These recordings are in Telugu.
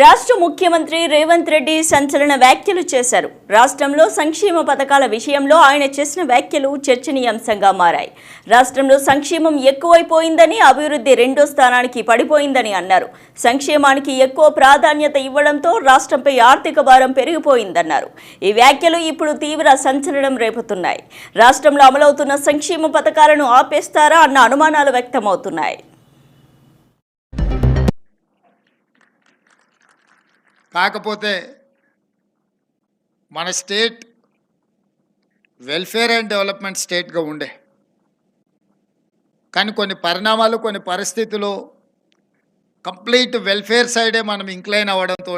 రాష్ట్ర ముఖ్యమంత్రి రేవంత్ రెడ్డి సంచలన వ్యాఖ్యలు చేశారు. రాష్ట్రంలో సంక్షేమ పథకాల విషయంలో ఆయన చేసిన వ్యాఖ్యలు చర్చనీయాంశంగా మారాయి. రాష్ట్రంలో సంక్షేమం ఎక్కువైపోయిందని అభివృద్ధి రెండో స్థానానికి పడిపోయిందని అన్నారు. సంక్షేమానికి ఎక్కువ ప్రాధాన్యత ఇవ్వడంతో రాష్ట్రంపై ఆర్థిక భారం పెరిగిపోయిందన్నారు. ఈ వ్యాఖ్యలు ఇప్పుడు తీవ్ర సంచలనం రేపుతున్నాయి. రాష్ట్రంలో అమలవుతున్న సంక్షేమ పథకాలను ఆపేస్తారా అన్న అనుమానాలు వ్యక్తమవుతున్నాయి. కాకపోతే మన స్టేట్ వెల్ఫేర్ అండ్ డెవలప్మెంట్ స్టేట్గా ఉండే. కానీ కొన్ని పరిణామాలు కొన్ని పరిస్థితులు కంప్లీట్ వెల్ఫేర్ సైడే మనం ఇంక్లైన్ అవ్వడంతో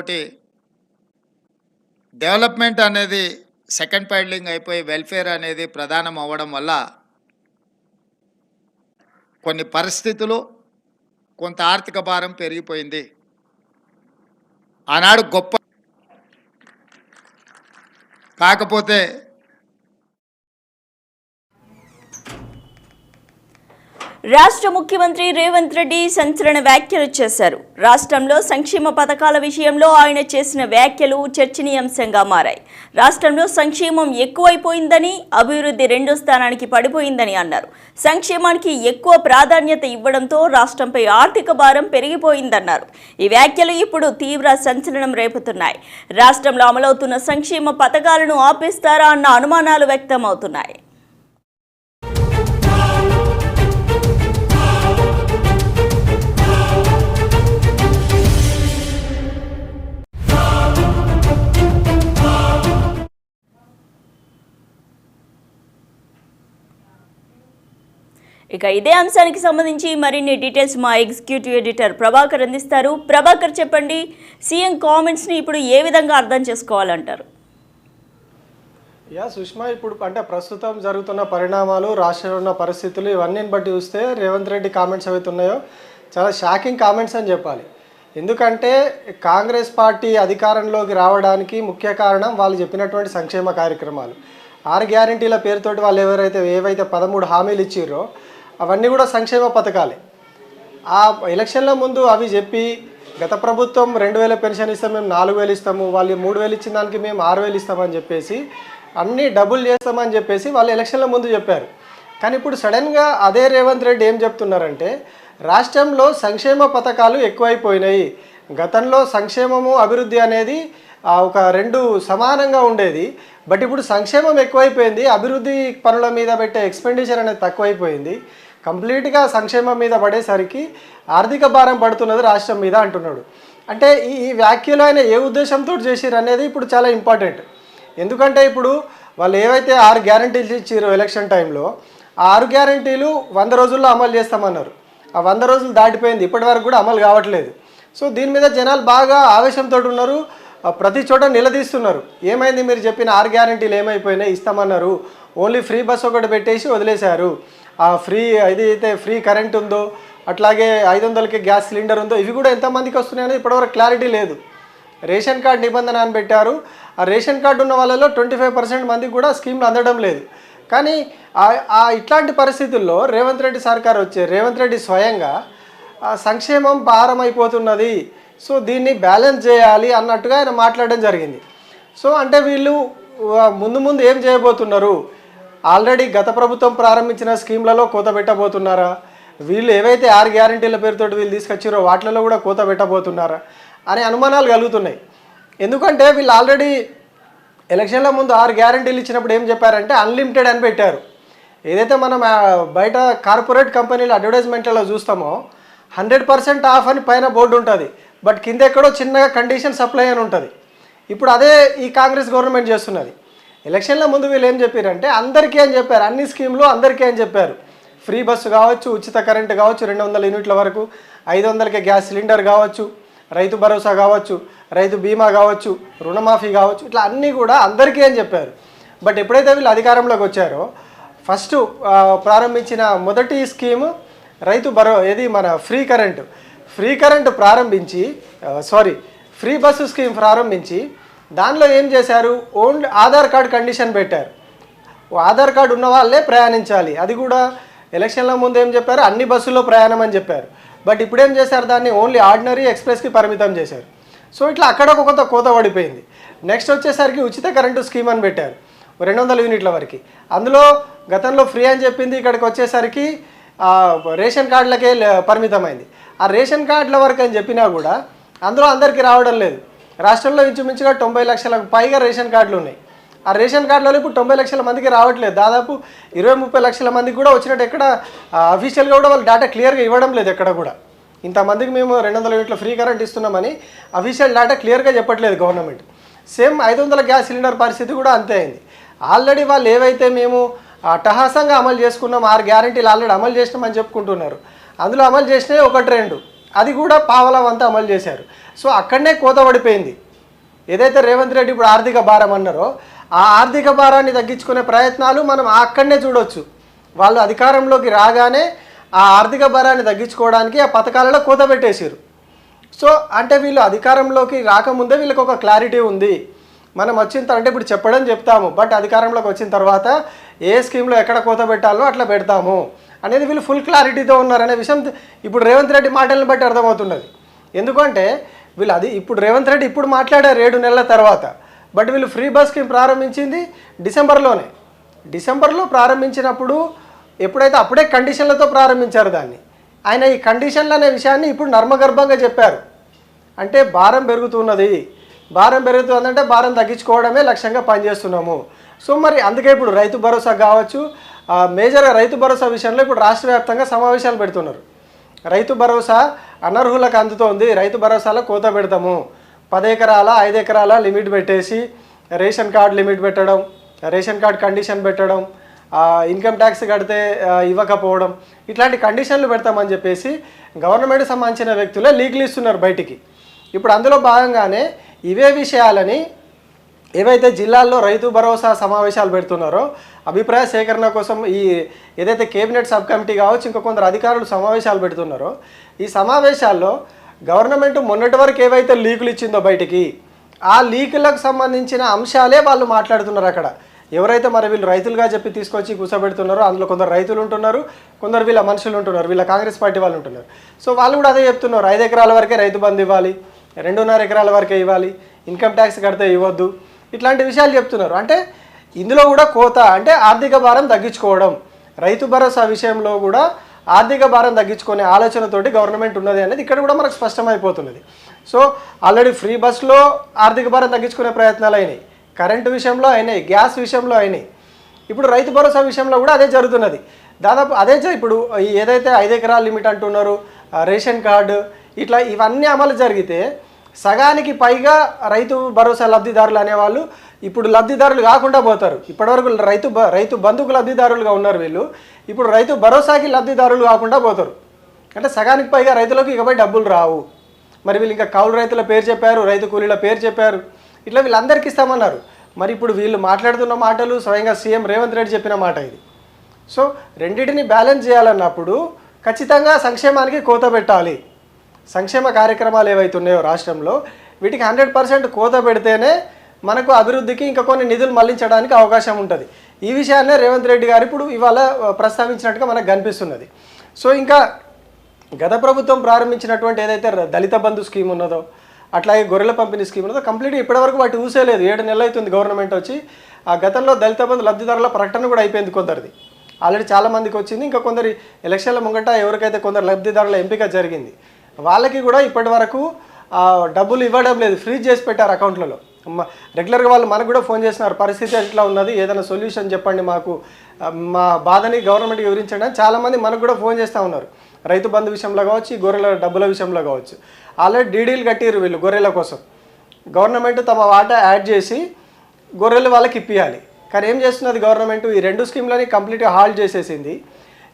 డెవలప్మెంట్ అనేది సెకండ్ పైడ్లింగ్ అయిపోయి వెల్ఫేర్ అనేది ప్రధానం అవ్వడం వల్ల కొన్ని పరిస్థితులు కొంత ఆర్థిక భారం పెరిగిపోయింది. ఆనాడు గొప్ప కాకపోతే రాష్ట్ర ముఖ్యమంత్రి రేవంత్ రెడ్డి సంచలన వ్యాఖ్యలు చేశారు. రాష్ట్రంలో సంక్షేమ పథకాల విషయంలో ఆయన చేసిన వ్యాఖ్యలు చర్చనీయాంశంగా మారాయి. రాష్ట్రంలో సంక్షేమం ఎక్కువైపోయిందని అభివృద్ధి రెండో స్థానానికి పడిపోయిందని అన్నారు. సంక్షేమానికి ఎక్కువ ప్రాధాన్యత ఇవ్వడంతో రాష్ట్రంపై ఆర్థిక భారం పెరిగిపోయిందన్నారు. ఈ వ్యాఖ్యలు ఇప్పుడు తీవ్ర సంచలనం రేపుతున్నాయి. రాష్ట్రంలో అమలవుతున్న సంక్షేమ పథకాలను ఆపేస్తారా అన్న అనుమానాలు వ్యక్తమవుతున్నాయి. ఇక ఇదే అంశానికి సంబంధించి మరిన్ని డీటెయిల్స్ మా ఎగ్జిక్యూటివ్ ఎడిటర్ ప్రభాకర్ అందిస్తారు. ప్రభాకర్ చెప్పండి సీఎం కామెంట్స్ని ఇప్పుడు ఏ విధంగా అర్థం చేసుకోవాలంటారు? యా సుష్మా ఇప్పుడు అంటే ప్రస్తుతం జరుగుతున్న పరిణామాలు రాష్ట్రంలో ఉన్న పరిస్థితులు ఇవన్నీ బట్టి చూస్తే రేవంత్ రెడ్డి కామెంట్స్ అవుతున్నాయో చాలా షాకింగ్ కామెంట్స్ అని చెప్పాలి. ఎందుకంటే కాంగ్రెస్ పార్టీ అధికారంలోకి రావడానికి ముఖ్య కారణం వాళ్ళు చెప్పినటువంటి సంక్షేమ కార్యక్రమాలు. ఆరు గ్యారంటీల పేరుతోటి వాళ్ళు ఎవరైతే ఏవైతే పదమూడు హామీలు ఇచ్చిర్రో అవన్నీ కూడా సంక్షేమ పథకాలే. ఆ ఎలక్షన్ల ముందు అవి చెప్పి గత ప్రభుత్వం రెండు వేల పెన్షన్ ఇస్తాం మేము నాలుగు వేలు ఇస్తాము వాళ్ళు మూడు వేలు ఇచ్చిన దానికి మేము ఆరు వేలు ఇస్తామని చెప్పేసి అన్నీ డబుల్ చేస్తామని చెప్పేసి వాళ్ళు ఎలక్షన్ల ముందు చెప్పారు. కానీ ఇప్పుడు సడన్గా అదే రేవంత్ రెడ్డి ఏం చెప్తున్నారంటే రాష్ట్రంలో సంక్షేమ పథకాలు ఎక్కువైపోయినాయి. గతంలో సంక్షేమము అభివృద్ధి అనేది ఒక రెండు సమానంగా ఉండేది. బట్ ఇప్పుడు సంక్షేమం ఎక్కువైపోయింది అభివృద్ధి పనుల మీద పెట్టే ఎక్స్పెండిచర్ అనేది తక్కువైపోయింది. కంప్లీట్గా సంక్షేమం మీద పడేసరికి ఆర్థిక భారం పడుతున్నది రాష్ట్రం మీద అంటున్నాడు. అంటే ఈ వ్యాఖ్యలు ఆయన ఏ ఉద్దేశంతో చేసిరు అనేది ఇప్పుడు చాలా ఇంపార్టెంట్. ఎందుకంటే ఇప్పుడు వాళ్ళు ఏవైతే ఆరు గ్యారంటీలు ఇచ్చారో ఎలక్షన్ టైంలో ఆ ఆరు గ్యారంటీలు వంద రోజుల్లో అమలు చేస్తామన్నారు. ఆ వంద రోజులు దాటిపోయింది. ఇప్పటి వరకు కూడా అమలు కావట్లేదు. సో దీని మీద జనాలు బాగా ఆవేశంతో ఉన్నారు. ప్రతి చోట నిలదీస్తున్నారు. ఏమైంది మీరు చెప్పిన ఆరు గ్యారంటీలు ఏమైపోయినాయి? ఇస్తామన్నారు. ఓన్లీ ఫ్రీ బస్ ఒకటి పెట్టేసి వదిలేశారు. ఆ ఫ్రీ ఏదైతే ఫ్రీ కరెంట్ ఉందో అట్లాగే ఐదు వందలకి గ్యాస్ సిలిండర్ ఉందో ఇవి కూడా ఎంతమందికి వస్తున్నాయని ఇప్పటివరకు క్లారిటీ లేదు. రేషన్ కార్డ్ నిబంధన అని పెట్టారు. ఆ రేషన్ కార్డు ఉన్న వాళ్ళలో ట్వంటీ ఫైవ్ పర్సెంట్ మందికి కూడా స్కీమ్లు అందడం లేదు. కానీ ఆ- ఆ ఇట్లాంటి పరిస్థితుల్లో రేవంత్ రెడ్డి సర్కార్ వచ్చే రేవంత్ రెడ్డి స్వయంగా సంక్షేమం భారం అయిపోతున్నది సో దీన్ని బ్యాలెన్స్ చేయాలి అన్నట్టుగా ఆయన మాట్లాడడం జరిగింది. సో అంటే వీళ్ళు ముందు ముందు ఏం చేయబోతున్నారు? ఆల్రెడీ గత ప్రభుత్వం ప్రారంభించిన స్కీమ్లలో కోత పెట్టబోతున్నారా? వీళ్ళు ఏవైతే ఆరు గ్యారంటీల పేరుతోటి వీళ్ళు తీసుకొచ్చారో వాటిలలో కూడా కోత పెట్టబోతున్నారా? అనే అనుమానాలు కలుగుతున్నాయి. ఎందుకంటే వీళ్ళు ఆల్రెడీ ఎలక్షన్ల ముందు ఆరు గ్యారంటీలు ఇచ్చినప్పుడు ఏం చెప్పారంటే అన్లిమిటెడ్ అని పెట్టారు. ఏదైతే మనం బయట కార్పొరేట్ కంపెనీల అడ్వర్టైజ్మెంట్లలో చూస్తామో హండ్రెడ్ పర్సెంట్ ఆఫ్ అని పైన బోర్డు ఉంటుంది. బట్ కింద ఎక్కడో చిన్నగా కండిషన్ సప్లై అని ఉంటుంది. ఇప్పుడు అదే ఈ కాంగ్రెస్ గవర్నమెంట్ చేస్తున్నది. ఎలక్షన్ల ముందు వీళ్ళు ఏం చెప్పారంటే అందరికీ అని చెప్పారు. అన్ని స్కీమ్లు అందరికీ అని చెప్పారు. ఫ్రీ బస్సు కావచ్చు ఉచిత కరెంటు కావచ్చు రెండు వందల యూనిట్ల వరకు ఐదు వందలకి గ్యాస్ సిలిండర్ కావచ్చు రైతు భరోసా కావచ్చు రైతు బీమా కావచ్చు రుణమాఫీ కావచ్చు ఇట్లా అన్నీ కూడా అందరికీ అని చెప్పారు. బట్ ఎప్పుడైతే వీళ్ళు అధికారంలోకి వచ్చారో ఫస్ట్ ప్రారంభించిన మొదటి స్కీము రైతు భరో ఏది మన ఫ్రీ కరెంటు. ఫ్రీ కరెంటు ప్రారంభించి సారీ ఫ్రీ బస్సు స్కీమ్ ప్రారంభించి దానిలో ఏం చేశారు? ఓన్లీ ఆధార్ కార్డ్ కండిషన్ పెట్టారు. ఆధార్ కార్డు ఉన్న వాళ్ళే ప్రయాణించాలి. అది కూడా ఎలక్షన్ల ముందు ఏం చెప్పారు? అన్ని బస్సుల్లో ప్రయాణం అని చెప్పారు. బట్ ఇప్పుడు ఏం చేశారు? దాన్ని ఓన్లీ ఆర్డినరీ ఎక్స్ప్రెస్కి పరిమితం చేశారు. సో ఇట్లా అక్కడ ఒక కొంత కోత పడిపోయింది. నెక్స్ట్ వచ్చేసరికి ఉచిత కరెంటు స్కీమ్ అని పెట్టారు. రెండు వందల యూనిట్ల వరకు. అందులో గతంలో ఫ్రీ అని చెప్పింది ఇక్కడికి వచ్చేసరికి రేషన్ కార్డులకే పరిమితమైంది. ఆ రేషన్ కార్డుల వరకు అని చెప్పినా కూడా అందులో అందరికీ రావడం లేదు. రాష్ట్రంలో ఇంచుమించుగా తొంభై లక్షలకు పైగా రేషన్ కార్డులు ఉన్నాయి. ఆ రేషన్ కార్డులలో ఇప్పుడు తొంభై లక్షల మందికి రావట్లేదు. దాదాపు ఇరవై ముప్పై లక్షల మందికి కూడా వచ్చినట్టు ఎక్కడ అఫీషియల్గా కూడా వాళ్ళు డేటా క్లియర్గా ఇవ్వడం లేదు ఎక్కడ కూడా. ఇంతమందికి మేము రెండు వందల యూనిట్ల ఫ్రీ కరెంట్ ఇస్తున్నామని అఫీషియల్ డేటా క్లియర్గా చెప్పట్లేదు గవర్నమెంట్ సేమ్ ఐదు వందల గ్యాస్ సిలిండర్ పరిస్థితి కూడా అంతే అయింది. ఆల్రెడీ వాళ్ళు ఏవైతే మేము టహాసంగా అమలు చేసుకున్నాం ఆరు గ్యారంటీలు ఆల్రెడీ అమలు చేసినామని చెప్పుకుంటున్నారు. అందులో అమలు చేసినవి ఒకటి రెండు. అది కూడా పావలం అంతా అమలు చేశారు. సో అక్కడనే కోత పడిపోయింది. ఏదైతే రేవంత్ రెడ్డి ఇప్పుడు ఆర్థిక భారం అన్నారో ఆ ఆర్థిక భారాన్ని తగ్గించుకునే ప్రయత్నాలు మనం అక్కడనే చూడవచ్చు వాళ్ళు అధికారంలోకి రాగానే ఆ ఆర్థిక భారాన్ని తగ్గించుకోవడానికి ఆ పథకాలలో కోత పెట్టేశారు. సో అంటే వీళ్ళు అధికారంలోకి రాకముందే వీళ్ళకి ఒక క్లారిటీ ఉంది. మనం వచ్చిన తర్వాత అంటే ఇప్పుడు చెప్పడం చెప్తాము బట్ అధికారంలోకి వచ్చిన తర్వాత ఏ స్కీమ్లో ఎక్కడ కోత పెట్టాలో అట్లా పెడతాము అనేది వీళ్ళు ఫుల్ క్లారిటీతో ఉన్నారనే విషయం ఇప్పుడు రేవంత్ రెడ్డి మాటలను బట్టి అర్థమవుతున్నది. ఎందుకంటే వీళ్ళు అది ఇప్పుడు రేవంత్ రెడ్డి ఇప్పుడు మాట్లాడారు ఏడు నెలల తర్వాత. బట్ వీళ్ళు ఫ్రీ బస్ స్కీమ్ ప్రారంభించింది డిసెంబర్లోనే. డిసెంబర్లో ప్రారంభించినప్పుడు ఎప్పుడైతే అప్పుడే కండిషన్లతో ప్రారంభించారు దాన్ని. ఆయన ఈ కండిషన్లు అనే విషయాన్ని ఇప్పుడు నర్మగర్భంగా చెప్పారు. అంటే భారం పెరుగుతున్నది. భారం పెరుగుతుందంటే భారం తగ్గించుకోవడమే లక్ష్యంగా పనిచేస్తున్నాము. సో మరి అందుకే ఇప్పుడు రైతు భరోసా కావచ్చు మేజర్గా రైతు భరోసా విషయంలో ఇప్పుడు రాష్ట్ర వ్యాప్తంగా సమావేశాలు పెడుతున్నారు. రైతు భరోసా అనర్హులకు అందుతోంది. రైతు భరోసాలో కోత పెడతాము. పది ఎకరాల ఐదు ఎకరాల లిమిట్ పెట్టేసి రేషన్ కార్డు లిమిట్ పెట్టడం రేషన్ కార్డు కండిషన్ పెట్టడం ఇన్కమ్ ట్యాక్స్ కడితే ఇవ్వకపోవడం ఇట్లాంటి కండిషన్లు పెడతామని చెప్పేసి గవర్నమెంట్ సంబంధించిన వ్యక్తులే లీగల్ ఇస్తున్నారు బయటికి. ఇప్పుడు అందులో భాగంగానే ఇవే విషయాలని ఏవైతే జిల్లాల్లో రైతు భరోసా సమావేశాలు పెడుతున్నారో అభిప్రాయ సేకరణ కోసం ఈ ఏదైతే కేబినెట్ సబ్ కమిటీ కావచ్చు ఇంకా కొందరు అధికారులు సమావేశాలు పెడుతున్నారో ఈ సమావేశాల్లో గవర్నమెంట్ మొన్నటి వరకు ఏవైతే లీకులు ఇచ్చిందో బయటికి ఆ లీకులకు సంబంధించిన అంశాలే వాళ్ళు మాట్లాడుతున్నారు అక్కడ. ఎవరైతే మరి వీళ్ళు రైతులుగా చెప్పి తీసుకొచ్చి కూర్చోబెడుతున్నారో అందులో కొందరు రైతులు ఉంటున్నారు కొందరు వీళ్ళ మనుషులు ఉంటున్నారు వీళ్ళ కాంగ్రెస్ పార్టీ వాళ్ళు ఉంటున్నారు. సో వాళ్ళు కూడా అదే చెప్తున్నారు ఐదు ఎకరాల వరకే రైతు బంధు ఇవ్వాలి రెండున్నర ఎకరాల వరకే ఇవ్వాలి ఇన్కమ్ ట్యాక్స్ కడితే ఇవ్వద్దు ఇట్లాంటి విషయాలు చెప్తున్నారు. అంటే ఇందులో కూడా కోత అంటే ఆర్థిక భారం తగ్గించుకోవడం. రైతు భరోసా విషయంలో కూడా ఆర్థిక భారం తగ్గించుకునే ఆలోచనతోటి గవర్నమెంట్ ఉన్నది అనేది ఇక్కడ కూడా మనకు స్పష్టమైపోతున్నది. సో ఆల్రెడీ ఫ్రీ బస్లో ఆర్థిక భారం తగ్గించుకునే ప్రయత్నాలు అయినాయి. కరెంటు విషయంలో అయినాయి గ్యాస్ విషయంలో అయినాయి. ఇప్పుడు రైతు భరోసా విషయంలో కూడా అదే జరుగుతున్నది. దాదాపు అదే ఇప్పుడు ఏదైతే ఐదు ఎకరాల లిమిట్ అంటున్నారు రేషన్ కార్డు ఇట్లా ఇవన్నీ అమలు జరిగితే సగానికి పైగా రైతు భరోసా లబ్ధిదారులు అనేవాళ్ళు ఇప్పుడు లబ్ధిదారులు కాకుండా పోతారు. ఇప్పటివరకు రైతు బ- రైతు బంధుకు లబ్ధిదారులుగా ఉన్నారు వీళ్ళు. ఇప్పుడు రైతు భరోసాకి లబ్ధిదారులు కాకుండా పోతారు. అంటే సగానికి పైగా రైతులకు ఇకపై డబ్బులు రావు. మరి వీళ్ళు ఇంకా కౌలు రైతుల పేరు చెప్పారు రైతు కూలీల పేరు చెప్పారు. ఇట్లా వీళ్ళందరికీ ఇస్తామన్నారు. మరి ఇప్పుడు వీళ్ళు మాట్లాడుతున్న మాటలు స్వయంగా సీఎం రేవంత్ రెడ్డి చెప్పిన మాట ఇది. సో రెండింటిని బ్యాలెన్స్ చేయాలన్నప్పుడు ఖచ్చితంగా సంక్షేమానికి కోత పెట్టాలి. సంక్షేమ కార్యక్రమాలు ఏవైతే ఉన్నాయో రాష్ట్రంలో వీటికి హండ్రెడ్ పర్సెంట్ కోత పెడితేనే మనకు అభివృద్ధికి ఇంకా కొన్ని నిధులు మళ్ళించడానికి అవకాశం ఉంటుంది. ఈ విషయాన్నే రేవంత్ రెడ్డి గారు ఇప్పుడు ఇవాళ ప్రస్తావించినట్టుగా మనకు కనిపిస్తున్నది. సో ఇంకా గత ప్రభుత్వం ప్రారంభించినటువంటి ఏదైతే దళిత బంధు స్కీమ్ ఉన్నదో అట్లాగే గొర్రెల పంపిణీ స్కీమ్ ఉన్నదో కంప్లీట్గా ఇప్పటివరకు వాటి ఊసేయలేదు ఏడు నెలలు అవుతుంది గవర్నమెంట్ వచ్చి. ఆ గతంలో దళిత బంధు లబ్ధిదారుల ప్రకటన కూడా అయిపోయింది కొందరిది. ఆల్రెడీ చాలామందికి వచ్చింది. ఇంకా కొందరి ఎలక్షన్ల ముంగట ఎవరికైతే కొందరు లబ్ధిదారుల ఎంపిక జరిగింది వాళ్ళకి కూడా ఇప్పటి వరకు డబ్బులు ఇవ్వడం లేదు. ఫ్రీజ్ చేసి పెట్టారు అకౌంట్లలో. రెగ్యులర్గా వాళ్ళు మనకు కూడా ఫోన్ చేస్తున్నారు. పరిస్థితి ఎట్లా ఉన్నది? ఏదైనా సొల్యూషన్ చెప్పండి మాకు. మా బాధని గవర్నమెంట్కి వివరించండి అని చాలామంది మనకు కూడా ఫోన్ చేస్తూ ఉన్నారు. రైతు బంధు విషయంలో కావచ్చు ఈ గొర్రెల డబ్బుల విషయంలో కావచ్చు. ఆల్రెడీ డీడీలు కట్టిరు వీళ్ళు గొర్రెల కోసం. గవర్నమెంట్ తమ వాటా యాడ్ చేసి గొర్రెలు వాళ్ళకి ఇప్పియాలి. కానీ ఏం చేస్తున్నది గవర్నమెంట్? ఈ రెండు స్కీమ్లని కంప్లీట్గా హాల్ట్ చేసేసింది.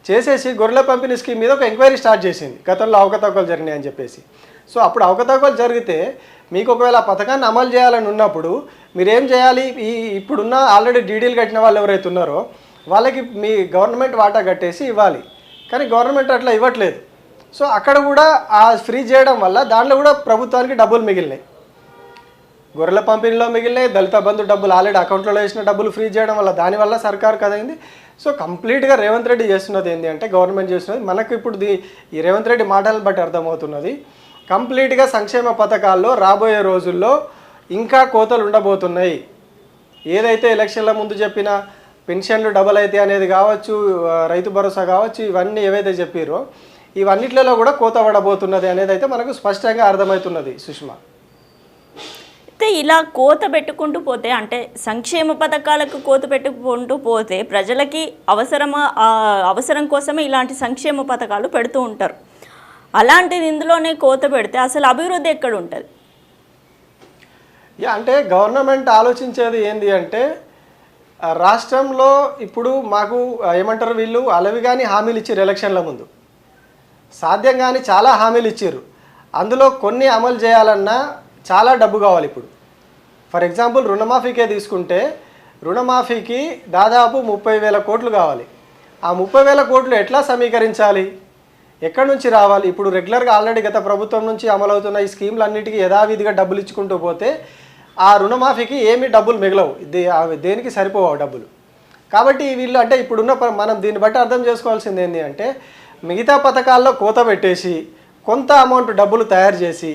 చేసేసి గొర్రెల పంపిణీ స్కీమ్ మీద ఒక ఎంక్వైరీ స్టార్ట్ చేసింది. గతంలో అవకతవకలు జరిగినాయని అని చెప్పేసి. సో అప్పుడు అవకతవకలు జరిగితే మీకు ఒకవేళ ఆ పథకాన్ని అమలు చేయాలని ఉన్నప్పుడు మీరేం చేయాలి? ఈ ఇప్పుడున్న ఆల్రెడీ డీడీలు కట్టిన వాళ్ళు ఎవరైతే ఉన్నారో వాళ్ళకి మీ గవర్నమెంట్ వాటా కట్టేసి ఇవ్వాలి. కానీ గవర్నమెంట్ అట్లా ఇవ్వట్లేదు. సో అక్కడ కూడా ఆ ఫ్రీ చేయడం వల్ల దాంట్లో కూడా ప్రభుత్వానికి డబ్బులు మిగిలినాయి. గొర్రెల పంపిణీలో మిగిలినాయి దళిత బంధు డబ్బులు ఆల్రెడీ అకౌంట్లో వేసిన డబ్బులు ఫ్రీ చేయడం వల్ల దానివల్ల సర్కారు కదైంది. సో కంప్లీట్గా రేవంత్ రెడ్డి చేస్తున్నది ఏంటి అంటే గవర్నమెంట్ చేస్తున్నది. మనకు ఇప్పుడు ఈ రేవంత్ రెడ్డి మాటలు బట్టి అర్థమవుతున్నది. కంప్లీట్గా సంక్షేమ పథకాల్లో రాబోయే రోజుల్లో ఇంకా కోతలు ఉండబోతున్నాయి. ఏదైతే ఎలక్షన్ల ముందు చెప్పిన పెన్షన్లు డబల్ అయితే అనేది కావచ్చు రైతు భరోసా కావచ్చు ఇవన్నీ ఏవైతే చెప్పారో ఇవన్నిట్లలో కూడా కోత పడబోతున్నది అనేది అయితే మనకు స్పష్టంగా అర్థమవుతున్నది సుష్మా. అయితే ఇలా కోత పెట్టుకుంటూ పోతే అంటే సంక్షేమ పథకాలకు కోత పెట్టుకుంటూ పోతే ప్రజలకి అవసరమా అవసరం కోసమే ఇలాంటి సంక్షేమ పథకాలు పెడుతూ ఉంటారు. అలాంటిది ఇందులోనే కోత పెడితే అసలు అభివృద్ధి ఎక్కడ ఉంటుంది? అంటే గవర్నమెంట్ ఆలోచించేది ఏంటి అంటే రాష్ట్రంలో ఇప్పుడు మాకు ఏమంటారు వీళ్ళు అలవి కానీ హామీలు ఇచ్చారు ఎలక్షన్ల ముందు. సాధ్యం కానీ చాలా హామీలు ఇచ్చారు అందులో కొన్ని అమలు చేయాలన్నా చాలా డబ్బు కావాలి ఇప్పుడు. ఫర్ ఎగ్జాంపుల్ రుణమాఫీకే తీసుకుంటే రుణమాఫీకి దాదాపు ముప్పై వేల కోట్లు కావాలి. ఆ ముప్పై వేల కోట్లు ఎట్లా సమీకరించాలి? ఎక్కడి నుంచి రావాలి? ఇప్పుడు రెగ్యులర్గా ఆల్రెడీ గత ప్రభుత్వం నుంచి అమలవుతున్న ఈ స్కీమ్లన్నిటికీ యథావిధిగా డబ్బులు ఇచ్చుకుంటూ పోతే ఆ రుణమాఫీకి ఏమీ డబ్బులు మిగలవు. దే దేనికి సరిపోవు డబ్బులు. కాబట్టి వీళ్ళు అంటే ఇప్పుడున్న మనం దీన్ని బట్టి అర్థం చేసుకోవాల్సింది ఏంటి అంటే మిగతా పథకాల్లో కోత పెట్టేసి కొంత అమౌంట్ డబ్బులు తయారు చేసి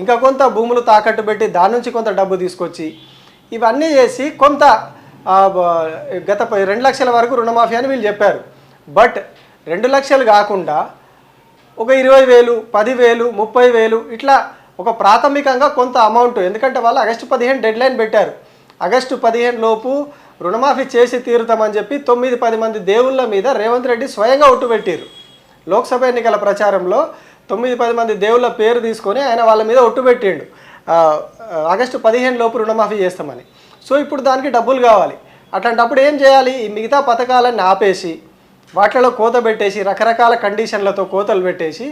ఇంకా కొంత భూములు తాకట్టు పెట్టి దాని నుంచి కొంత డబ్బు తీసుకొచ్చి ఇవన్నీ చేసి కొంత గత రెండు లక్షల వరకు రుణమాఫీ అని వీళ్ళు చెప్పారు. బట్ రెండు లక్షలు కాకుండా ఒక ఇరవై వేలు పదివేలు ముప్పై వేలు ఇట్లా ఒక ప్రాథమికంగా కొంత అమౌంట్. ఎందుకంటే వాళ్ళు ఆగస్టు పదిహేను డెడ్ లైన్ పెట్టారు. ఆగస్టు పదిహేను లోపు రుణమాఫీ చేసి తీరుతామని చెప్పి తొమ్మిది పది మంది దేవుళ్ళ మీద రేవంత్ రెడ్డి స్వయంగా ఒట్టు పెట్టారు లోక్సభ ఎన్నికల ప్రచారంలో తొమ్మిది పది మంది దేవుళ్ళ పేరు తీసుకొని ఆయన వాళ్ళ మీద ఒట్టు పెట్టిండు. ఆగస్టు పదిహేను లోపు రుణమాఫీ చేస్తామని. సో ఇప్పుడు దానికి డబ్బులు కావాలి. అట్లాంటప్పుడు ఏం చేయాలి? ఈ మిగతా పథకాలన్నీ ఆపేసి వాటిలో కోత పెట్టేసి రకరకాల కండిషన్లతో కోతలు పెట్టేసి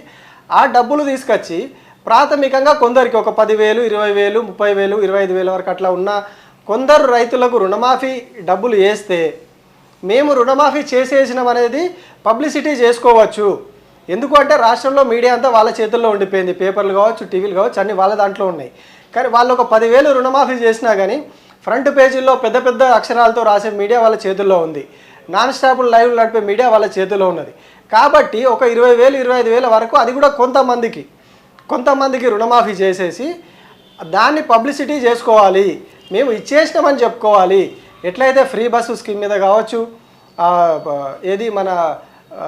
ఆ డబ్బులు తీసుకొచ్చి ప్రాథమికంగా కొందరికి ఒక పదివేలు ఇరవై వేలు ముప్పై వేలు ఇరవై ఐదు వేల వరకు అట్లా ఉన్న కొందరు రైతులకు రుణమాఫీ డబ్బులు వేస్తే మేము రుణమాఫీ చేసేసినాం అనేది పబ్లిసిటీ చేసుకోవచ్చు. ఎందుకు అంటే రాష్ట్రంలో మీడియా అంతా వాళ్ళ చేతుల్లో ఉండిపోయింది. పేపర్లు కావచ్చు టీవీలు కావచ్చు అన్ని వాళ్ళ దాంట్లో ఉన్నాయి. కానీ వాళ్ళు ఒక పదివేలు రుణమాఫీ చేసినా కానీ ఫ్రంట్ పేజీల్లో పెద్ద పెద్ద అక్షరాలతో రాసే మీడియా వాళ్ళ చేతుల్లో ఉంది. నాన్ స్టాప్ లైవ్ నడిపే మీడియా వాళ్ళ చేతుల్లో ఉన్నది. కాబట్టి ఒక ఇరవై వేలు ఇరవై ఐదు వేల వరకు అది కూడా కొంతమందికి కొంతమందికి రుణమాఫీ చేసేసి దాన్ని పబ్లిసిటీ చేసుకోవాలి. మేము ఇచ్చేసినామని చెప్పుకోవాలి. ఎట్లయితే ఫ్రీ బస్సు స్కీమ్ మీద కావచ్చు ఏది మన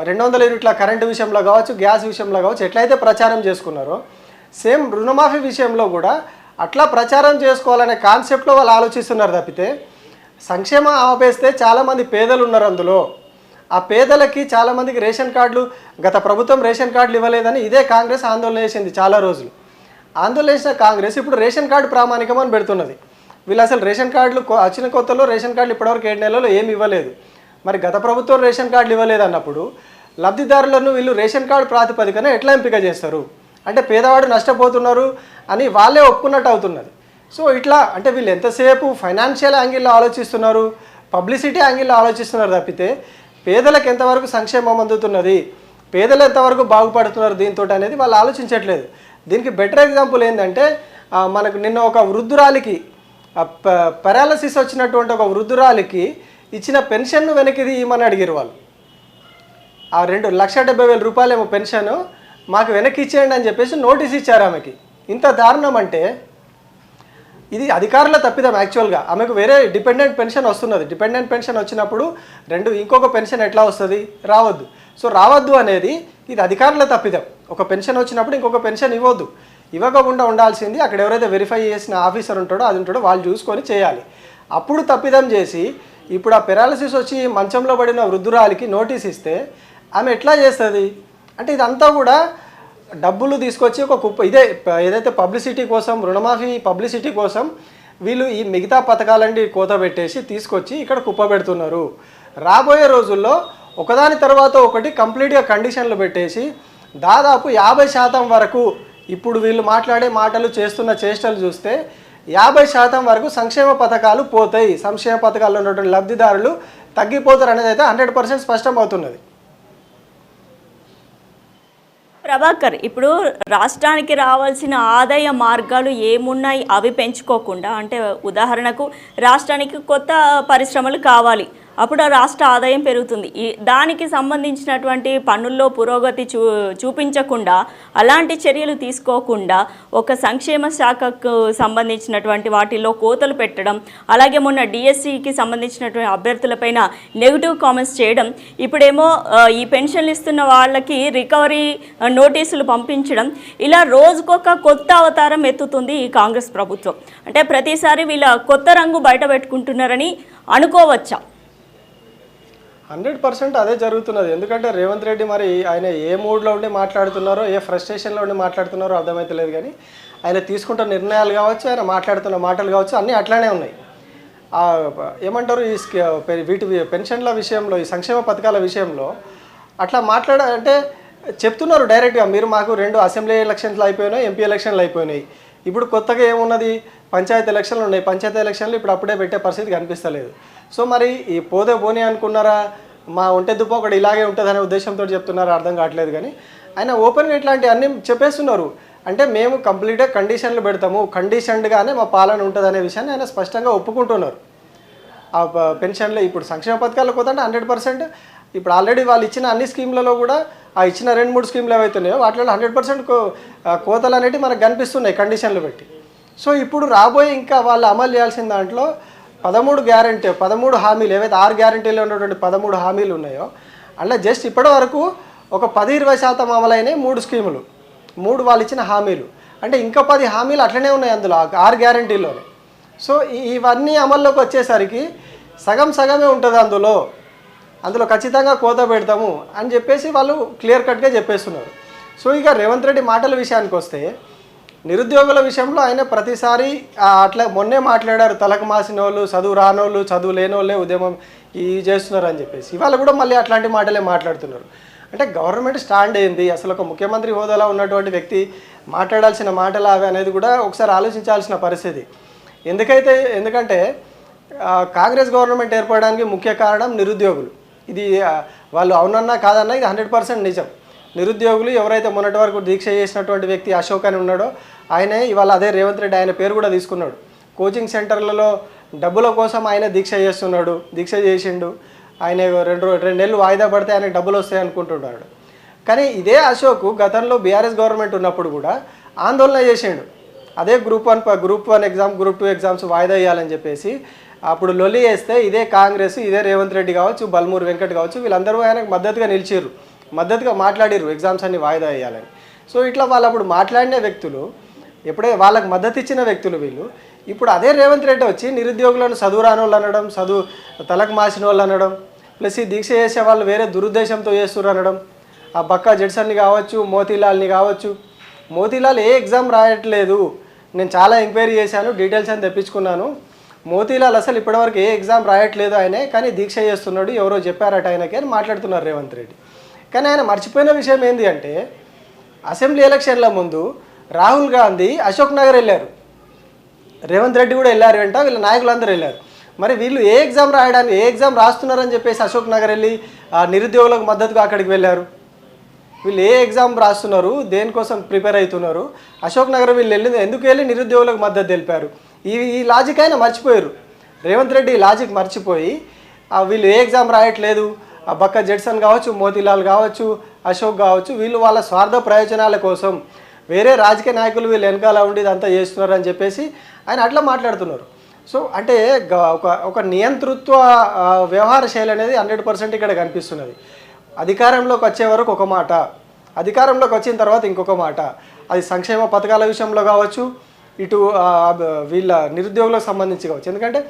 రెండు వందల యూనిట్ల కరెంటు విషయంలో కావచ్చు గ్యాస్ విషయంలో కావచ్చు ఎట్లయితే ప్రచారం చేసుకున్నారో సేమ్ రుణమాఫీ విషయంలో కూడా అట్లా ప్రచారం చేసుకోవాలనే కాన్సెప్ట్లో వాళ్ళు ఆలోచిస్తున్నారు తప్పితే సంక్షేమం ఆపేస్తే చాలామంది పేదలు ఉన్నారు అందులో. ఆ పేదలకి చాలామందికి రేషన్ కార్డులు గత ప్రభుత్వం రేషన్ కార్డులు ఇవ్వలేదని ఇదే కాంగ్రెస్ ఆందోళన చేసింది చాలా రోజులు. ఆందోళన చేసిన కాంగ్రెస్ ఇప్పుడు రేషన్ కార్డు ప్రామాణికం అని పెడుతున్నది. వీళ్ళు అసలు రేషన్ కార్డులు వచ్చిన కొత్తలో రేషన్ కార్డులు ఇప్పటివరకు ఏడు నెలల్లో ఏమి ఇవ్వలేదు. మరి గత ప్రభుత్వం రేషన్ కార్డులు ఇవ్వలేదన్నప్పుడు లబ్ధిదారులను వీళ్ళు రేషన్ కార్డు ప్రాతిపదికన ఎట్లా ఎంపిక చేస్తారు? అంటే పేదవాడు నష్టపోతున్నారు అని వాళ్ళే ఒప్పుకున్నట్టు అవుతున్నది. సో ఇట్లా అంటే వీళ్ళు ఎంతసేపు ఫైనాన్షియల్ యాంగిల్లో ఆలోచిస్తున్నారు? పబ్లిసిటీ యాంగిల్లో ఆలోచిస్తున్నారు తప్పితే పేదలకు ఎంతవరకు సంక్షేమం అందుతున్నది? పేదలు ఎంతవరకు బాగుపడుతున్నారు దీంతో అనేది వాళ్ళు ఆలోచించట్లేదు. దీనికి బెటర్ ఎగ్జాంపుల్ ఏంటంటే మనకు నిన్న ఒక వృద్ధురాలికి పెరాలసిస్ వచ్చినటువంటి ఒక వృద్ధురాలికి ఇచ్చిన పెన్షన్ను వెనక్కి ఇవ్వమని అడిగారు వాళ్ళు. ఆ రెండు లక్ష డెబ్బై వేల రూపాయలేమో పెన్షన్ మాకు వెనక్కి ఇచ్చేయండి అని చెప్పేసి నోటీస్ ఇచ్చారు ఆమెకి. ఇంత దారుణం అంటే ఇది అధికారుల తప్పిదం యాక్చువల్గా. ఆమెకు వేరే డిపెండెంట్ పెన్షన్ వస్తున్నది. డిపెండెంట్ పెన్షన్ వచ్చినప్పుడు రెండు ఇంకొక పెన్షన్ ఎట్లా వస్తుంది? రావద్దు. సో రావద్దు అనేది ఇది అధికారుల తప్పిదం. ఒక పెన్షన్ వచ్చినప్పుడు ఇంకొక పెన్షన్ ఇవ్వద్దు. ఇవ్వకుండా ఉండాల్సింది అక్కడ ఎవరైతే వెరిఫై చేసిన ఆఫీసర్ ఉంటాడో అది ఉంటాడో వాళ్ళు చూసుకొని చేయాలి. అప్పుడు తప్పిదం చేసి ఇప్పుడు ఆ పెరాలసిస్ వచ్చి మంచంలో పడిన వృద్ధురాలికి నోటీస్ ఇస్తే ఆమె ఎట్లా చేస్తుంది? అంటే ఇదంతా కూడా డబ్బులు తీసుకొచ్చి ఒక కుప్ప ఇదే ఏదైతే పబ్లిసిటీ కోసం రుణమాఫీ పబ్లిసిటీ కోసం వీళ్ళు ఈ మిగతా పథకాలన్నీ కోత పెట్టేసి తీసుకొచ్చి ఇక్కడ కుప్ప పెడుతున్నారు. రాబోయే రోజుల్లో ఒకదాని తర్వాత ఒకటి కంప్లీట్గా కండిషన్లు పెట్టేసి దాదాపు యాభై శాతం వరకు ఇప్పుడు వీళ్ళు మాట్లాడే మాటలు చేస్తున్న చేష్టలు చూస్తే యాభై శాతం వరకు సంక్షేమ పథకాలు పోతాయి. సంక్షేమ పథకాల్లో ఉన్నటువంటి లబ్ధిదారులు తగ్గిపోతారు అనేది అయితే హండ్రెడ్ పర్సెంట్ స్పష్టమవుతున్నది. ప్రభాకర్ ఇప్పుడు రాష్ట్రానికి రావాల్సిన ఆదాయ మార్గాలు ఏమున్నాయి? అవి పెంచుకోకుండా అంటే ఉదాహరణకు రాష్ట్రానికి కొత్త పరిశ్రమలు కావాలి. అప్పుడు ఆ రాష్ట్ర ఆదాయం పెరుగుతుంది. ఈ దానికి సంబంధించినటువంటి పన్నుల్లో పురోగతి చూ చూపించకుండా అలాంటి చర్యలు తీసుకోకుండా ఒక సంక్షేమ శాఖకు సంబంధించినటువంటి వాటిల్లో కోతలు పెట్టడం అలాగే మొన్న డిఎస్సికి సంబంధించినటువంటి అభ్యర్థులపైన నెగిటివ్ కామెంట్స్ చేయడం ఇప్పుడేమో ఈ పెన్షన్లు ఇస్తున్న వాళ్ళకి రికవరీ నోటీసులు పంపించడం ఇలా రోజుకొక కొత్త అవతారం ఎత్తుతుంది ఈ కాంగ్రెస్ ప్రభుత్వం. అంటే ప్రతిసారి వీళ్ళ కొత్త రంగు బయట పెట్టుకుంటున్నారని అనుకోవచ్చా? హండ్రెడ్ పర్సెంట్ అదే జరుగుతున్నది. ఎందుకంటే రేవంత్ రెడ్డి మరి ఆయన ఏ మూడ్లో ఉండి మాట్లాడుతున్నారో ఏ ఫ్రస్ట్రేషన్లో ఉండి మాట్లాడుతున్నారో అర్థమవుతలేదు కానీ ఆయన తీసుకుంటున్న నిర్ణయాలు కావచ్చు ఆయన మాట్లాడుతున్న మాటలు కావచ్చు అన్నీ అట్లానే ఉన్నాయి. ఏమంటారు ఈ వీటి పెన్షన్ల విషయంలో ఈ సంక్షేమ పథకాల విషయంలో అట్లా మాట్లాడ అంటే చెప్తున్నారు డైరెక్ట్గా. మీరు మాకు రెండు అసెంబ్లీ ఎలక్షన్లు అయిపోయినాయి ఎంపీ ఎలక్షన్లు అయిపోయినాయి. ఇప్పుడు కొత్తగా ఏమున్నది? పంచాయతీ ఎలక్షన్లు ఉన్నాయి. పంచాయతీ ఎలక్షన్లు ఇప్పుడు అప్పుడే పెట్టే పరిస్థితి కనిపిస్తలేదు. సో మరి ఈ పోదే పోనీ అనుకున్నారా? మా ఒంటె దుప్ప ఒకటి ఇలాగే ఉంటుంది అనే ఉద్దేశంతో చెప్తున్నారు? అర్థం కావట్లేదు కానీ. ఆయన ఓపెన్గా ఇట్లాంటి అన్నీ చెప్పేస్తున్నారు. అంటే మేము కంప్లీట్గా కండిషన్లు పెడతాము. కండిషన్డ్గానే మా పాలన ఉంటుంది అనే విషయాన్ని ఆయన స్పష్టంగా ఒప్పుకుంటున్నారు. ఆ ప- పెన్షన్లు ఇప్పుడు సంక్షేమ పథకాలకు పోతుంటే హండ్రెడ్ పర్సెంట్. ఇప్పుడు ఆల్రెడీ వాళ్ళు ఇచ్చిన అన్ని స్కీమ్లలో కూడా ఆ ఇచ్చిన రెండు మూడు స్కీమ్లు ఏవైతున్నాయో వాటిలో హండ్రెడ్ పర్సెంట్ కోతలు అనేవి మనకు కనిపిస్తున్నాయి కండిషన్లు పెట్టి. సో ఇప్పుడు రాబోయే ఇంకా వాళ్ళు అమలు చేయాల్సిన దాంట్లో పదమూడు గ్యారంటీ పదమూడు హామీలు ఏవైతే ఆరు గ్యారంటీలో ఉన్నటువంటి పదమూడు హామీలు ఉన్నాయో అంటే జస్ట్ ఇప్పటి వరకు ఒక పది ఇరవై శాతం అమలైనవి మూడు స్కీములు. మూడు వాళ్ళు ఇచ్చిన హామీలు. అంటే ఇంకా పది హామీలు అట్లనే ఉన్నాయి అందులో ఆరు గ్యారంటీలోనే. సో ఇవన్నీ అమల్లోకి వచ్చేసరికి సగం సగమే ఉంటుంది అందులో. అందులో ఖచ్చితంగా కోత పెడతాము అని చెప్పేసి వాళ్ళు క్లియర్ కట్గా చెప్పేస్తున్నారు. సో ఇక రేవంత్ రెడ్డి మాటల విషయానికి వస్తే నిరుద్యోగుల విషయంలో ఆయన ప్రతిసారి అట్లా మొన్నే మాట్లాడారు తలకు మాసిన వాళ్ళు చదువు రానోళ్ళు చదువు లేనోళ్ళే ఉద్యమం ఈ చేస్తున్నారు అని చెప్పేసి. ఇవాళ కూడా మళ్ళీ అట్లాంటి మాటలే మాట్లాడుతున్నారు. అంటే గవర్నమెంట్ స్టాండ్ ఏంది? అసలు ఒక ముఖ్యమంత్రి హోదాలో ఉన్నటువంటి వ్యక్తి మాట్లాడాల్సిన మాటలు అవి అనేది కూడా ఒకసారి ఆలోచించాల్సిన పరిస్థితి. ఎందుకైతే ఎందుకంటే కాంగ్రెస్ గవర్నమెంట్ ఏర్పడడానికి ముఖ్య కారణం నిరుద్యోగులు. ఇది వాళ్ళు అవునన్నా కాదన్నా ఇది హండ్రెడ్ పర్సెంట్ నిజం. నిరుద్యోగులు ఎవరైతే మొన్నటి వరకు దీక్ష చేసినటువంటి వ్యక్తి అశోక్ అని ఉన్నాడో ఆయనే ఇవాళ అదే రేవంత్ రెడ్డి ఆయన పేరు కూడా తీసుకున్నాడు. కోచింగ్ సెంటర్లలో డబ్బుల కోసం ఆయన దీక్ష చేస్తున్నాడు దీక్ష చేసిండు. ఆయన రెండు రో- రెండు నెలలు వాయిదా పడితే ఆయనకు డబ్బులు వస్తాయి అనుకుంటున్నాడు. కానీ ఇదే అశోక్ గతంలో బీఆర్ఎస్ గవర్నమెంట్ ఉన్నప్పుడు కూడా ఆందోళన చేసిండు. అదే group one group one exam group two exams వాయిదా వేయాలని చెప్పేసి అప్పుడు లొల్లి వేస్తే ఇదే కాంగ్రెస్ ఇదే రేవంత్ రెడ్డి కావచ్చు బల్మూరు వెంకట్ కావచ్చు వీళ్ళందరూ ఆయనకు మద్దతుగా నిలిచారు మద్దతుగా మాట్లాడిరు ఎగ్జామ్స్ అన్ని వాయిదా వేయాలని. సో ఇట్లా వాళ్ళు అప్పుడు మాట్లాడిన వ్యక్తులు ఎప్పుడే వాళ్ళకి మద్దతు ఇచ్చిన వ్యక్తులు వీళ్ళు ఇప్పుడు అదే రేవంత్ రెడ్డి వచ్చి నిరుద్యోగులను చదువు రాని వాళ్ళు అనడం చదువు తలకు మాసిన వాళ్ళు అనడం ప్లస్ ఈ దీక్ష చేసే వాళ్ళు వేరే దురుద్దేశంతో చేస్తున్నారు అనడం ఆ బక్కా జడ్సన్ని కావచ్చు మోతీలాల్ని కావచ్చు. మోతీలాల్ ఏ ఎగ్జామ్ రాయట్లేదు. నేను చాలా ఎంక్వైరీ చేశాను డీటెయిల్స్ అని తెప్పించుకున్నాను. మోతీలాల్ అసలు ఇప్పటివరకు ఏ ఎగ్జామ్ రాయట్లేదు ఆయనే కానీ దీక్ష చేస్తున్నాడు ఎవరో చెప్పారట ఆయనకి అని మాట్లాడుతున్నారు రేవంత్ రెడ్డి. కానీ ఆయన మర్చిపోయిన విషయం ఏంటి అంటే అసెంబ్లీ ఎలక్షన్ల ముందు రాహుల్ గాంధీ అశోక్ నగర్ వెళ్ళారు. రేవంత్ రెడ్డి కూడా వెళ్ళారు వెంట వీళ్ళ నాయకులందరూ వెళ్ళారు. మరి వీళ్ళు ఏ ఎగ్జామ్ రాయడానికి ఏ ఎగ్జామ్ రాస్తున్నారని చెప్పేసి అశోక్ నగర్ వెళ్ళి నిరుద్యోగులకు మద్దతుగా అక్కడికి వెళ్ళారు. వీళ్ళు ఏ ఎగ్జామ్ రాస్తున్నారు దేనికోసం ప్రిపేర్ అవుతున్నారు? అశోక్ నగర్ వీళ్ళు వెళ్ళింది ఎందుకు వెళ్ళి నిరుద్యోగులకు మద్దతు తెలిపారు? ఈ ఈ లాజిక్ అయినా మర్చిపోయారు. రేవంత్ రెడ్డి ఈ లాజిక్ మర్చిపోయి వీళ్ళు ఏ ఎగ్జామ్ రాయట్లేదు బక్క జడ్సన్ కావచ్చు మోతీలాల్ కావచ్చు అశోక్ కావచ్చు వీళ్ళు వాళ్ళ స్వార్థ ప్రయోజనాల కోసం వేరే రాజకీయ నాయకులు వీళ్ళు వెనకాల ఉండి ఇదంతా చేస్తున్నారు అని చెప్పేసి ఆయన అట్లా మాట్లాడుతున్నారు. సో అంటే ఒక ఒక నియంతృత్వ వ్యవహార శైలి అనేది హండ్రెడ్ పర్సెంట్ ఇక్కడ కనిపిస్తున్నది. అధికారంలోకి వచ్చే వరకు ఒక మాట అధికారంలోకి వచ్చిన తర్వాత ఇంకొక మాట. అది సంక్షేమ పథకాల విషయంలో కావచ్చు ఇటు వీళ్ళ నిరుద్యోగులకు సంబంధించి కావచ్చు. ఎందుకంటే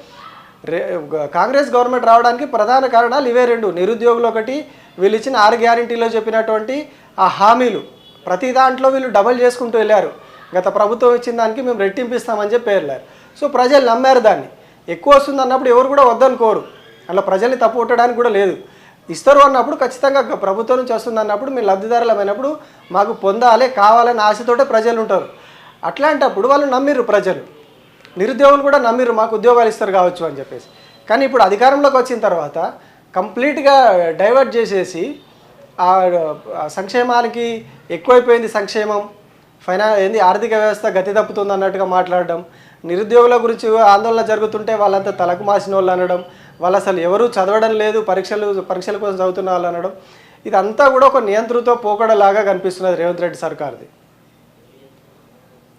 కాంగ్రెస్ గవర్నమెంట్ రావడానికి ప్రధాన కారణాలు ఇవే రెండు. నిరుద్యోగులు ఒకటి వీళ్ళు ఇచ్చిన ఆరు గ్యారంటీలో చెప్పినటువంటి ఆ హామీలు. ప్రతి దాంట్లో వీళ్ళు డబల్ చేసుకుంటూ వెళ్ళారు. గత ప్రభుత్వం ఇచ్చిన దానికి మేము రెట్టింపిస్తామని చెప్పి వెళ్ళారు. సో ప్రజలు నమ్మారు దాన్ని. ఎక్కువ వస్తుంది అన్నప్పుడు ఎవరు కూడా వద్దనుకోరు. అలా ప్రజల్ని తప్పు కొట్టడానికి కూడా లేదు. ఇస్తారు అన్నప్పుడు ఖచ్చితంగా ప్రభుత్వం నుంచి వస్తుంది అన్నప్పుడు మేము లబ్ధిదారులమైనప్పుడు మాకు పొందాలి కావాలని ఆశతోటే ప్రజలు ఉంటారు. అట్లాంటప్పుడు వాళ్ళు నమ్మిర్రు ప్రజలు. నిరుద్యోగులు కూడా నమ్మిరు మాకు ఉద్యోగాలు ఇస్తారు కావచ్చు అని చెప్పేసి. కానీ ఇప్పుడు అధికారంలోకి వచ్చిన తర్వాత కంప్లీట్గా డైవర్ట్ చేసేసి ఆ సంక్షేమానికి ఎక్కువైపోయింది సంక్షేమం. ఫైనా ఏంది ఆర్థిక వ్యవస్థ గతి తప్పుతుంది అన్నట్టుగా మాట్లాడడం. నిరుద్యోగుల గురించి ఆందోళన జరుగుతుంటే వాళ్ళంతా తలకు మాసిన వాళ్ళు అనడం. వాళ్ళు అసలు ఎవరు చదవడం లేదు పరీక్షలు పరీక్షల కోసం చదువుతున్న వాళ్ళు అనడం. ఇదంతా కూడా ఒక నియంత్రణతో పోకడలాగా కనిపిస్తున్నది Revanth Reddy సర్కార్ది.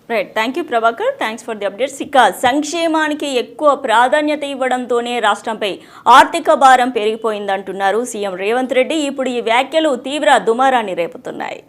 Right thank you Prabhakar thanks for the updates ఇక సంక్షేమానికి ఎక్కువ ప్రాధాన్యత ఇవ్వడంతోనే రాష్ట్రంపై ఆర్థిక భారం పెరిగిపోయిందంటున్నారు సీఎం రేవంత్ రెడ్డి. ఇప్పుడు ఈ వ్యాఖ్యలు తీవ్ర దుమారాన్ని రేపుతున్నాయి.